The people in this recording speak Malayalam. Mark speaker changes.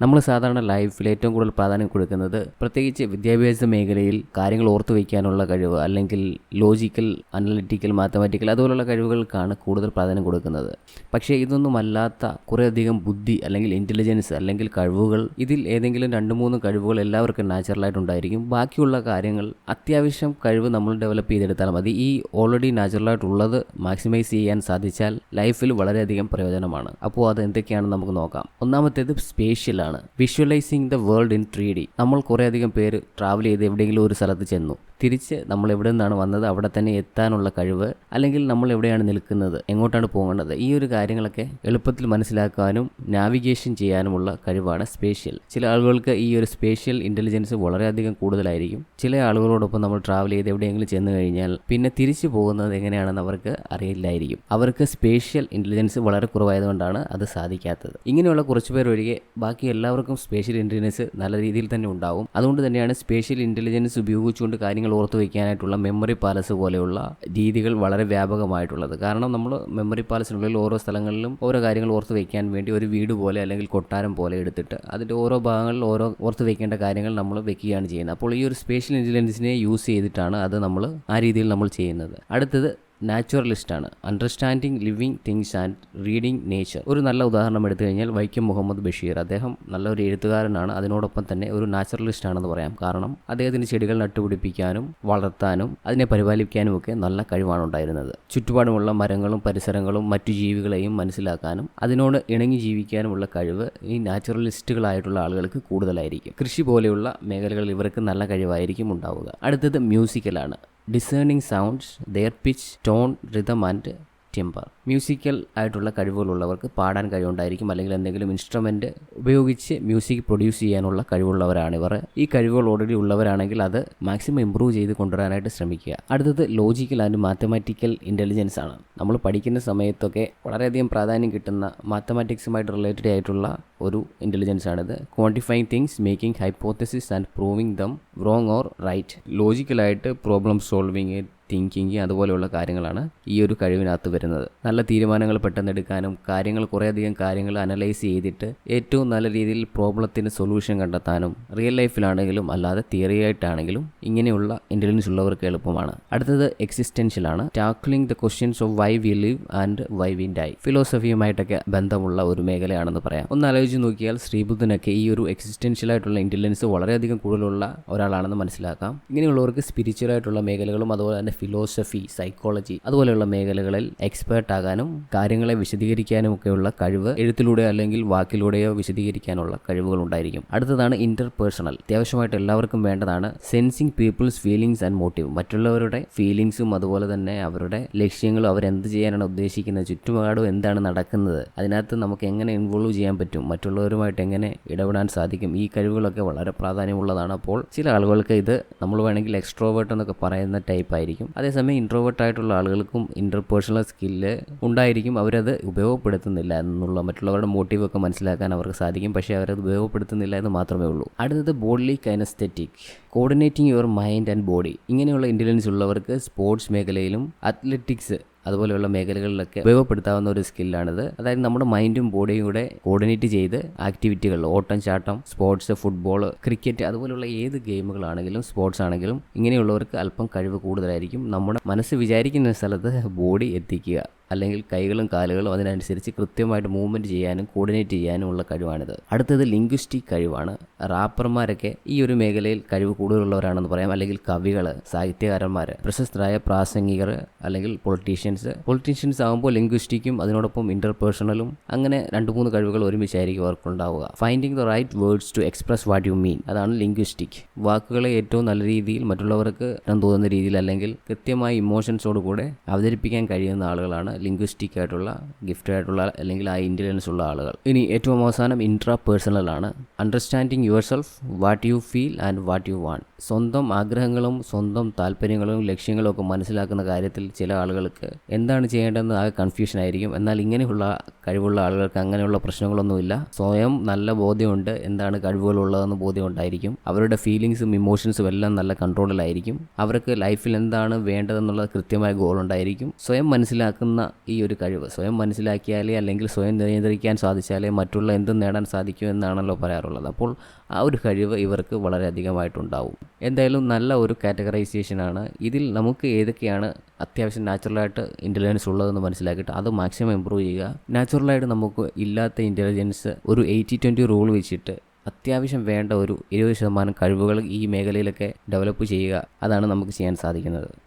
Speaker 1: നമ്മൾ സാധാരണ ലൈഫിൽ ഏറ്റവും കൂടുതൽ പ്രാധാന്യം കൊടുക്കുന്നത് പ്രത്യേകിച്ച് വിദ്യാഭ്യാസ മേഖലയിൽ കാര്യങ്ങൾ ഓർത്തു വയ്ക്കാനുള്ള കഴിവ് അല്ലെങ്കിൽ ലോജിക്കൽ അനലിറ്റിക്കൽ മാത്തമാറ്റിക്കൽ അതുപോലുള്ള കഴിവുകൾക്കാണ് കൂടുതൽ പ്രാധാന്യം കൊടുക്കുന്നത്. പക്ഷേ ഇതൊന്നുമല്ലാത്ത കുറേയധികം ബുദ്ധി അല്ലെങ്കിൽ ഇന്റലിജൻസ് അല്ലെങ്കിൽ കഴിവുകൾ ഇതിൽ ഏതെങ്കിലും രണ്ട് മൂന്ന് കഴിവുകൾ എല്ലാവർക്കും നാച്ചുറലായിട്ട് ഉണ്ടായിരിക്കും. ബാക്കിയുള്ള കാര്യങ്ങൾ അത്യാവശ്യം കഴിവ് നമ്മൾ ഡെവലപ്പ് ചെയ്തെടുത്താൽ മതി. ഈ ഓൾറെഡി നാച്ചുറലായിട്ടുള്ളത് മാക്സിമൈസ് ചെയ്യാൻ സാധിച്ചാൽ ലൈഫിൽ വളരെയധികം പ്രയോജനമാണ്. അപ്പോൾ അത് എന്തൊക്കെയാണെന്ന് നമുക്ക് നോക്കാം. ഒന്നാമത്തേത് സ്പേഷ്യലാണ് visualising the world in three D നമ്മൾ കുറേയധികം പേര് ട്രാവൽ ചെയ്ത് എവിടെയെങ്കിലും ഒരു സ്ഥലത്ത് ചെന്നു. തിരിച്ച് നമ്മൾ എവിടെ നിന്നാണ് വന്നത്? അവിടെ തന്നെ എത്താനുള്ള കഴിവ് അല്ലെങ്കിൽ നമ്മൾ എവിടെയാണ് നിൽക്കുന്നത്? എങ്ങോട്ടാണ് പോകേണ്ടത്? ഈ ഒരു കാര്യങ്ങളൊക്കെ എളുപ്പത്തിൽ മനസ്സിലാക്കാനും നാവിഗേഷൻ ചെയ്യാനുമുള്ള കഴിവാണ് സ്പേഷ്യൽ ചില ആളുകൾക്ക് ഈ ഒരു സ്പേഷ്യൽ ഇന്റലിജൻസ് വളരെയധികം കൂടുതലായിരിക്കും. ചില ആളുകളോടൊപ്പം നമ്മൾ ട്രാവൽ ചെയ്ത് എവിടെയെങ്കിലും ചെന്ന് കഴിഞ്ഞാൽ പിന്നെ തിരിച്ചു പോകുന്നത് എങ്ങനെയാണെന്ന് അവർക്ക് അറിയില്ലായിരിക്കും. അവർക്ക് സ്പേഷ്യൽ ഇന്റലിജൻസ് വളരെ കുറവായതുകൊണ്ടാണ് അത് സാധിക്കാത്തത്. ഇങ്ങനെയുള്ള കുറച്ച് പേർ ഒഴികെ ബാക്കി എല്ലാവർക്കും സ്പേഷ്യൽ ഇന്റലിജൻസ് നല്ല രീതിയിൽ തന്നെ ഉണ്ടാവും. അതുകൊണ്ട് തന്നെയാണ് സ്പേഷ്യൽ ഇന്റലിജൻസ് ഉപയോഗിച്ചുകൊണ്ട് കാര്യങ്ങൾ ഓർത്തു വയ്ക്കാനായിട്ടുള്ള മെമ്മറി പാലസ് പോലെയുള്ള രീതികൾ വളരെ വ്യാപകമായിട്ടുള്ളത്. കാരണം നമ്മൾ മെമ്മറി പാലസിനുള്ളിൽ ഓരോ സ്ഥലങ്ങളിലും ഓരോ കാര്യങ്ങൾ ഓർത്ത് വയ്ക്കാൻ വേണ്ടി ഒരു വീട് പോലെ അല്ലെങ്കിൽ കൊട്ടാരം പോലെ എടുത്തിട്ട് അതിന്റെ ഓരോ ഭാഗങ്ങളിൽ ഓരോ ഓർത്ത് വയ്ക്കേണ്ട കാര്യങ്ങൾ നമ്മൾ വെക്കുകയാണ് ചെയ്യുന്നത്. അപ്പോൾ ഈ ഒരു സ്പേഷ്യൽ ഇന്റലിജൻസിനെ യൂസ് ചെയ്തിട്ടാണ് അത് നമ്മൾ ആ രീതിയിൽ നമ്മൾ ചെയ്യുന്നത്. അടുത്തത് നാച്ചുറലിസ്റ്റാണ്. Understanding living things and reading nature. ഒരു നല്ല ഉദാഹരണം എടുത്തു കഴിഞ്ഞാൽ വൈക്കം മുഹമ്മദ് ബഷീർ. അദ്ദേഹം നല്ലൊരു എഴുത്തുകാരനാണ്. അതിനോടൊപ്പം തന്നെ ഒരു നാച്ചുറലിസ്റ്റ് ആണെന്ന് പറയാം. കാരണം അദ്ദേഹത്തിന് ചെടികൾ നട്ടുപിടിപ്പിക്കാനും വളർത്താനും അതിനെ പരിപാലിക്കാനും ഒക്കെ നല്ല കഴിവാണ് ഉണ്ടായിരുന്നത്. ചുറ്റുപാടുമുള്ള മരങ്ങളും പരിസരങ്ങളും മറ്റു ജീവികളെയും മനസ്സിലാക്കാനും അതിനോട് ഇണങ്ങി ജീവിക്കാനുമുള്ള കഴിവ് ഈ നാച്ചുറലിസ്റ്റുകളായിട്ടുള്ള ആളുകൾക്ക് കൂടുതലായിരിക്കും. കൃഷി പോലെയുള്ള മേഖലകളിൽ ഇവർക്ക് നല്ല കഴിവായിരിക്കും ഉണ്ടാവുക. അടുത്തത് മ്യൂസിക്കലാണ്. discerning sounds, their pitch, tone, rhythm, and timbre musical ആയിട്ടുള്ള കഴിവുകളുള്ളവർക്ക് പാടാൻ കഴിവുണ്ടായിരിക്കും. അല്ലെങ്കിൽ എന്തെങ്കിലും ഇൻസ്ട്രുമെന്റ് ഉപയോഗിച്ച് മ്യൂസിക് പ്രൊഡ്യൂസ് ചെയ്യാനുള്ള കഴിവുള്ളവരാണ് ഇവർ. ഈ കഴിവുകൾ ഓൾറെഡി ഉള്ളവരാണെങ്കിൽ അത് മാക്സിമം ഇമ്പ്രൂവ് ചെയ്ത് കൊണ്ടുവരാനായിട്ട് ശ്രമിക്കുക. അടുത്തത് ലോജിക്കൽ ആൻഡ് മാത്തമാറ്റിക്കൽ ഇന്റലിജൻസ് ആണ്. നമ്മൾ പഠിക്കുന്ന സമയത്തൊക്കെ വളരെയധികം പ്രാധാന്യം കിട്ടുന്ന മാത്തമാറ്റിക്സുമായിട്ട് റിലേറ്റഡ് ആയിട്ടുള്ള ഒരു ഇന്റലിജൻസ് ആണിത്. Quantifying things making hypothesis and proving them wrong or right ലോജിക്കലായിട്ട് problem solving thinking അതുപോലെയുള്ള കാര്യങ്ങളാണ് ഈ ഒരു കഴിവിനകത്ത് വരുന്നത്. നല്ല തീരുമാനങ്ങൾ പെട്ടെന്ന് എടുക്കാനും കാര്യങ്ങൾ കുറേയധികം കാര്യങ്ങൾ അനലൈസ് ചെയ്തിട്ട് ഏറ്റവും നല്ല രീതിയിൽ പ്രോബ്ലത്തിന് സൊല്യൂഷൻ കണ്ടെത്താനും റിയൽ ലൈഫിലാണെങ്കിലും അല്ലാതെ തിയറി ആയിട്ടാണെങ്കിലും ഇങ്ങനെയുള്ള ഇന്റലിജൻസ് ഉള്ളവർക്ക് എളുപ്പമാണ്. അടുത്തത് എക്സിസ്റ്റൻഷ്യലാണ് tackling the questions of why we live and why we die ഫിലോസഫിയുമായിട്ടൊക്കെ ബന്ധമുള്ള ഒരു മേഖലയാണെന്ന് പറയാം. ഒന്ന് ആലോചിച്ച് നോക്കിയാൽ ശ്രീബുദ്ധനൊക്കെ ഈ ഒരു എക്സിസ്റ്റൻഷ്യൽ ആയിട്ടുള്ള ഇന്റലിജൻസ് വളരെയധികം കൂടുതലുള്ള ഒരാളാണെന്ന് മനസ്സിലാക്കാം. ഇങ്ങനെയുള്ളവർക്ക് സ്പിരിച്വൽ ആയിട്ടുള്ള മേഖലകളും അതുപോലെ തന്നെ ഫിലോസഫി സൈക്കോളജി അതുപോലെയുള്ള മേഖലകളിൽ എക്സ്പേർട്ട് ആകാനും കാര്യങ്ങളെ വിശദീകരിക്കാനും ഒക്കെയുള്ള കഴിവ് എഴുത്തിലൂടെ അല്ലെങ്കിൽ വാക്കിലൂടെയോ വിശദീകരിക്കാനുള്ള കഴിവുകൾ ഉണ്ടായിരിക്കും. അടുത്തതാണ് ഇന്റർ പേഴ്സണൽ അത്യാവശ്യമായിട്ട് എല്ലാവർക്കും വേണ്ടതാണ് sensing people's feelings and motive മറ്റുള്ളവരുടെ ഫീലിങ്സും അതുപോലെ തന്നെ അവരുടെ ലക്ഷ്യങ്ങളും അവരെന്ത് ചെയ്യാനാണ് ഉദ്ദേശിക്കുന്നത് ചുറ്റുപാടും എന്താണ് നടക്കുന്നത് അതിനകത്ത് നമുക്ക് എങ്ങനെ ഇൻവോൾവ് ചെയ്യാൻ പറ്റും മറ്റുള്ളവരുമായിട്ട് എങ്ങനെ ഇടപെടാൻ സാധിക്കും ഈ കഴിവുകളൊക്കെ വളരെ പ്രാധാന്യമുള്ളതാണ്. അപ്പോൾ ചില ആളുകൾക്ക് ഇത് നമ്മൾ വേണമെങ്കിൽ എക്സ്ട്രോവേർട്ട് എന്നൊക്കെ പറയുന്ന ടൈപ്പ് ആയിരിക്കും. അതേസമയം ഇൻട്രോവേർട്ട് ആയിട്ടുള്ള ആളുകൾക്കും ഇന്റർപേഴ്സണൽ സ്കില്ല് ഉണ്ടായിരിക്കും. അവരത് ഉപയോഗപ്പെടുത്തുന്നില്ല എന്നുള്ള മറ്റുള്ളവരുടെ മോട്ടീവൊക്കെ മനസ്സിലാക്കാൻ അവർക്ക് സാധിക്കും. പക്ഷേ അവരത് ഉപയോഗപ്പെടുത്തുന്നില്ല എന്ന് മാത്രമേ ഉള്ളൂ. അടുത്തത് bodily kinaesthetic coordinating your mind and body ഇങ്ങനെയുള്ള ഇന്റലിജൻസ് ഉള്ളവർക്ക് സ്പോർട്സ് മേഖലയിലും അത്ലറ്റിക്സ് അതുപോലെയുള്ള മേഖലകളിലൊക്കെ ഉപയോഗപ്പെടുത്താവുന്ന ഒരു സ്കില്ലാണിത്. അതായത് നമ്മുടെ മൈൻഡും ബോഡിയും കൂടെ കോർഡിനേറ്റ് ചെയ്ത് ആക്ടിവിറ്റികൾ ഓട്ടം ചാട്ടം സ്പോർട്സ് ഫുട്ബോൾ ക്രിക്കറ്റ് അതുപോലെയുള്ള ഏത് ഗെയിമുകളാണെങ്കിലും സ്പോർട്സ് ആണെങ്കിലും ഇങ്ങനെയുള്ളവർക്ക് അല്പം കഴിവ് കൂടുതലായിരിക്കും. നമ്മുടെ മനസ്സ് വിചാരിക്കുന്ന സ്ഥലത്ത് ബോഡി എത്തിക്കുക. അല്ലെങ്കിൽ കൈകളും കാലുകളും അതിനനുസരിച്ച് കൃത്യമായിട്ട് മൂവ്മെന്റ് ചെയ്യാനും കോർഡിനേറ്റ് ചെയ്യാനും ഉള്ള കഴിവാണിത്. അടുത്തത് ലിംഗ്വിസ്റ്റിക് കഴിവാണ്. റാപ്പർമാരൊക്കെ ഈ ഒരു മേഖലയിൽ കഴിവ് കൂടുതലുള്ളവരാണെന്ന് പറയാം. അല്ലെങ്കിൽ കവികൾ സാഹിത്യകാരന്മാർ പ്രശസ്തരായ പ്രാസംഗികർ അല്ലെങ്കിൽ പൊളിറ്റീഷ്യൻസ് പൊളിറ്റീഷ്യൻസ് ആകുമ്പോൾ ലിംഗ്വിസ്റ്റിക്കും അതിനോടൊപ്പം ഇന്റർപേഴ്സണലും അങ്ങനെ രണ്ട് മൂന്ന് കഴിവുകൾ ഒരുമിച്ചായിരിക്കും അവർക്കുണ്ടാവുക. Finding the right words to express what you mean അതാണ് ലിംഗ്വിസ്റ്റിക് വാക്കുകളെ ഏറ്റവും നല്ല രീതിയിൽ മറ്റുള്ളവർക്ക് തോന്നുന്ന രീതിയിൽ അല്ലെങ്കിൽ കൃത്യമായ ഇമോഷൻസോടുകൂടെ അവതരിപ്പിക്കാൻ കഴിയുന്ന ആളുകളാണ് ലിംഗ്വിസ്റ്റിക് ആയിട്ടുള്ള ഗിഫ്റ്റ് ആയിട്ടുള്ള അല്ലെങ്കിൽ ആ ഇന്റലിജൻസ് ഉള്ള ആളുകൾ. ഇനി ഏറ്റവും അവസാനം ഇൻട്രാ പേഴ്സണൽ ആണ്. Understanding yourself what you feel and what you want സ്വന്തം ആഗ്രഹങ്ങളും സ്വന്തം താല്പര്യങ്ങളും ലക്ഷ്യങ്ങളും ഒക്കെ മനസ്സിലാക്കുന്ന കാര്യത്തിൽ ചില ആളുകൾക്ക് എന്താണ് ചെയ്യേണ്ടതെന്ന് ആ കൺഫ്യൂഷൻ ആയിരിക്കും. എന്നാൽ ഇങ്ങനെയുള്ള കഴിവുള്ള ആളുകൾക്ക് അങ്ങനെയുള്ള പ്രശ്നങ്ങളൊന്നുമില്ല. സ്വയം നല്ല ബോധ്യമുണ്ട്. എന്താണ് കഴിവുകളുള്ളതെന്ന് ബോധ്യം ഉണ്ടായിരിക്കും അവരുടെ ഫീലിങ്സും ഇമോഷൻസും എല്ലാം നല്ല കൺട്രോളിലായിരിക്കും അവർക്ക് ലൈഫിൽ എന്താണ് വേണ്ടതെന്നുള്ള കൃത്യമായ ഗോൾ ഉണ്ടായിരിക്കും. സ്വയം മനസ്സിലാക്കുന്ന ഈ ഒരു കഴിവ്. സ്വയം മനസ്സിലാക്കിയാലേ അല്ലെങ്കിൽ സ്വയം നിയന്ത്രിക്കാൻ സാധിച്ചാലേ മറ്റുള്ള എന്തും നേടാൻ സാധിക്കൂ എന്നാണല്ലോ പറയാറുള്ളത്. അപ്പോൾ ആ ഒരു കഴിവ് ഇവർക്ക് വളരെയധികമായിട്ടുണ്ടാവും. എന്തായാലും നല്ല ഒരു കാറ്റഗറൈസേഷനാണ് ഇതിൽ നമുക്ക് ഏതൊക്കെയാണ് അത്യാവശ്യം നാച്ചുറലായിട്ട് ഇന്റലിജൻസ് ഉള്ളതെന്ന് മനസ്സിലാക്കിയിട്ട് അത് മാക്സിമം ഇമ്പ്രൂവ് ചെയ്യുക. നാച്ചുറലായിട്ട് നമുക്ക് ഇല്ലാത്ത ഇന്റലിജൻസ് ഒരു എയ്റ്റി ട്വന്റി റൂൾ വെച്ചിട്ട് അത്യാവശ്യം വേണ്ട ഒരു ഇരുപത് ശതമാനം കഴിവുകൾ ഈ മേഖലയിലൊക്കെ ഡെവലപ്പ് ചെയ്യുക. അതാണ് നമുക്ക് ചെയ്യാൻ സാധിക്കുന്നത്.